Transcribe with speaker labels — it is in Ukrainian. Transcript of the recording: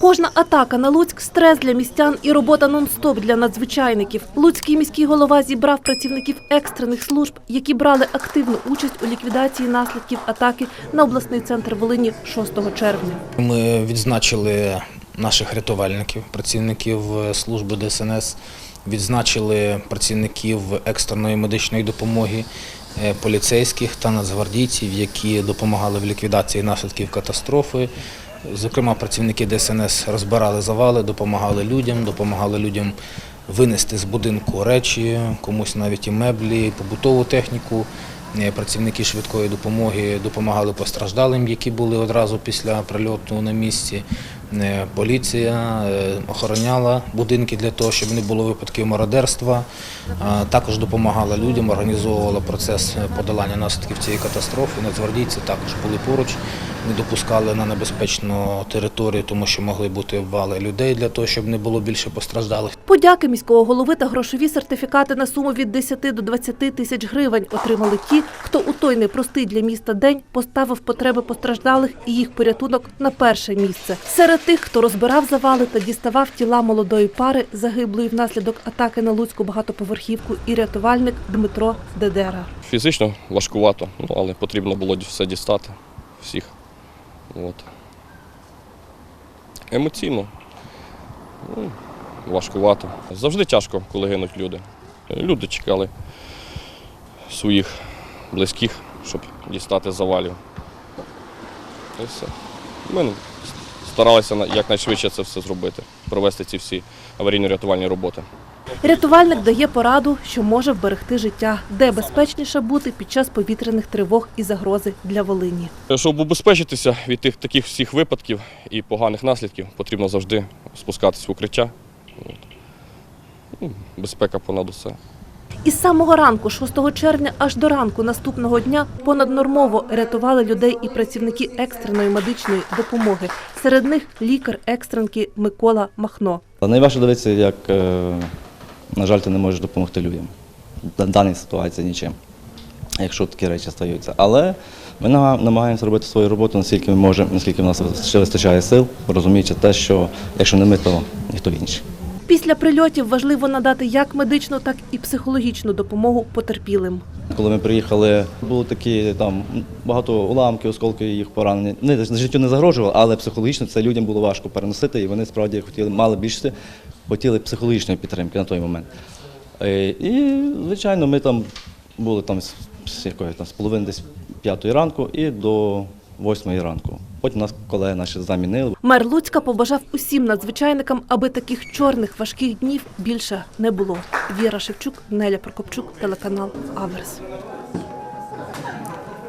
Speaker 1: Кожна атака на Луцьк стрес для містян і робота нон-стоп для надзвичайників. Луцький міський голова зібрав працівників екстрених служб, які брали активну участь у ліквідації наслідків атаки на обласний центр Волині 6 червня.
Speaker 2: Ми відзначили наших рятувальників, працівників е, служби ДСНС, відзначили працівників екстреної медичної допомоги, е, поліцейських та нацгвардійців, які допомагали в ліквідації наслідків катастрофи. Зокрема, працівники ДСНС розбирали завали, допомагали людям, допомагали людям винести з будинку речі, комусь навіть і меблі, і побутову техніку. Е, Працівники швидкої допомоги допомагали постраждалим, які були одразу після прильоту на місці. Е, Поліція е, охороняла будинки для того, щоб не було випадків мародерства. Також допомагала людям, організовувала процес подолання наслідків цієї катастрофи. Нацгвардійці також були поруч, не допускали на небезпечну територію, тому що могли бути обвали людей для того, щоб не було більше постраждалих.
Speaker 1: Подяки міського голови та грошові сертифікати на суму від 10 до 20 тисяч гривень отримали ті, хто у той непростий для міста день поставив потреби постраждалих і їх порятунок на перше місце. Серед тих, хто розбирав завали та діставав тіла молодої пари, загиблої внаслідок атаки на Луцьку багатоповерхівку, і рятувальник Дмитро Дедера.
Speaker 3: Фізично важкувато, ну, але потрібно було все дістати всіх. От. Емоційно. Ну, важкувато. Завжди тяжко, коли гинуть люди. Люди чекали своїх близьких, щоб дістати завалів. І все. Ми старалися якнайшвидше це все зробити, провести ці всі аварійно-рятувальні роботи.
Speaker 1: Рятувальник дає пораду, що може вберегти життя, де безпечніше бути під час повітряних тривог і загрози для Волині.
Speaker 3: Щоб убезпечитися від тих таких всіх випадків і поганих наслідків, потрібно завжди спускатись в укриття. Ну, Безпека понад усе.
Speaker 1: Із самого ранку, 6 червня, аж до ранку наступного дня понаднормово рятували людей і працівники екстреної медичної допомоги. Серед них лікар екстренки Микола Махно.
Speaker 4: Та Найважче дивитися, як, е, на жаль, ти не можеш допомогти людям. В даній ситуації нічим, якщо такі речі стаються. Але ми намагаємося робити свою роботу, наскільки ми можемо, наскільки в нас ще вистачає сил, розуміючи те, що якщо не ми, то ніхто інший.
Speaker 1: Після прильотів важливо надати як медичну, так і психологічну допомогу потерпілим.
Speaker 4: Коли ми приїхали, були такі там багато уламків, осколки їх поранені. Не життю не загрожувало, але психологічно це людям було важко переносити, і вони справді хотіли мали більше хотіли психологічної підтримки на той момент. Е, І, звичайно, ми там були там з- якої там з половини десь п'ятої ранку і до восьмої ранку. Потім нас колеги наші замінили.
Speaker 1: Мер Луцька побажав усім надзвичайникам, аби таких чорних важких днів більше не було. Віра Шевчук, Неля Прокопчук, телеканал Аверс.